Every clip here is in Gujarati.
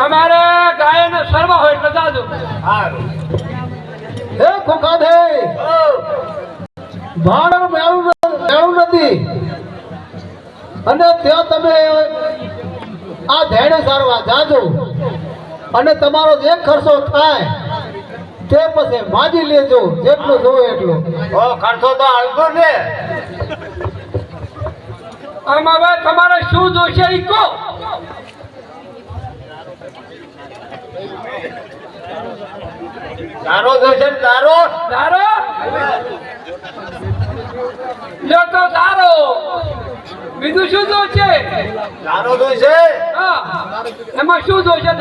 તમારે ગાયને સર્વ હોય એટલે જાજો. હે ખોખા દે ભાડું મેળવું મેળવું નથી. અને ત્યાં તમે આ ધેડે સારવા જાજો. અને તમારો જે ખર્ચો થાય તે પછી માજી લેજો જેટલું જોવે એટલું. ઓ ખર્ચો તો આવતો ને. આમાં તમારે શું જોશે એ કહો. તારો જોશે તારો. દારો તો દારો બીજું શું જોશે? તારો જોશે? એમાં શું જોશે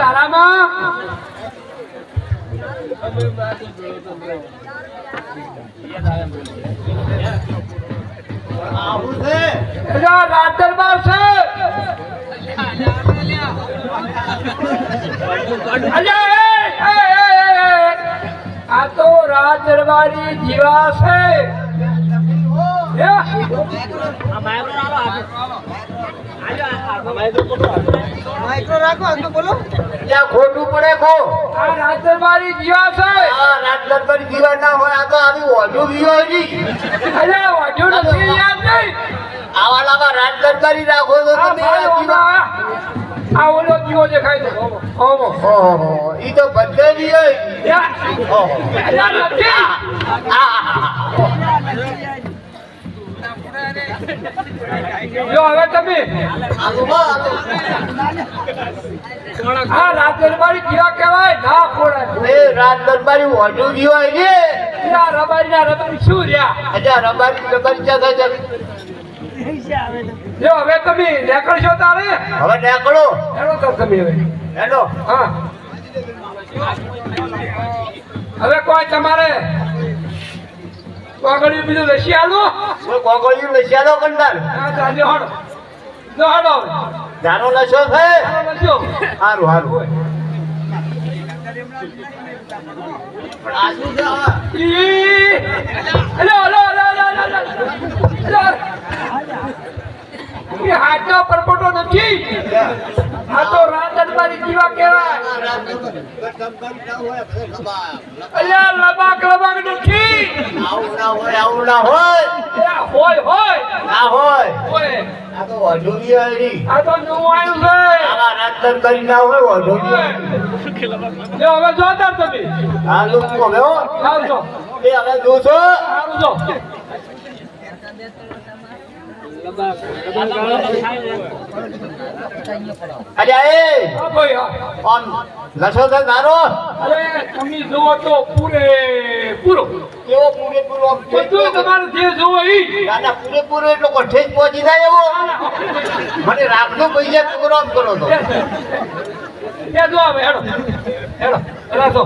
આ રાત દરબાર છે. આ તો રાત દરબારી જીવા છે. ખોટું પડે કો આ રાત દરબારી જીવા છે. આ રાત દરબારી જીવા ના હોય આ તો આવી ઓઢું જીવો વાંધો નથી યાદ નહીં. આવા લાવા રાજ દરબારી રાખો તો આ તમે ભાઈ આ જીવા ઓલા, જીવો દેખાય છે. ઓમો. ઓહો. ઈ તો બધે જી ઓહો. જો હવે તમે. આ રાત દરબારી જીવા કહેવાય. ના ખોડા એ રાત દરબારી ઓઢું જીવો રે રબારી ના રબારી શું રહ્યા? અચ્છા રબારી રબારી ચા થાય જો હવે તમે નેકળશો તારે હવે નેકળો. એનો તો તમે હવે. હેલો. હા. હવે કોઈ તમારે કોગળિયું બીજું લસી આલો? કોઈ લસી આલો કંદાર હા ચાલ્યો હડો જો હડો. જાનો લસો છે હારું લસ્યો સારું સારું એ હાથનો પરપોટો નથી. આ તો રાત દરબારી જીવા કહેવાય. અલ્યા લબાક લબાક નથી. આવું ના હોય આવું ના હોય. હોય. હોય ના હોય હોય આ તો આ છે. આવા રાત દરબારી ના હોય અઢોરી જો. હવે જોતા તમે આ લોકો હવે હો. આવજો એ હવે જોશો. આવજો અરે એ! આમ નશો છે તારો અરે તમે જોવો તો પૂરે પૂરો કેવો પૂરેપૂરો આમ છે? બધું તમારે જે જોવો ઈ દાદા પૂરેપૂરો એટલો કોઠે જ પહોંચી જાય એવો? મને રાખનો પૈસા ટુકડો આમ કરો તો. એ જો હવે હેડો હેડો જો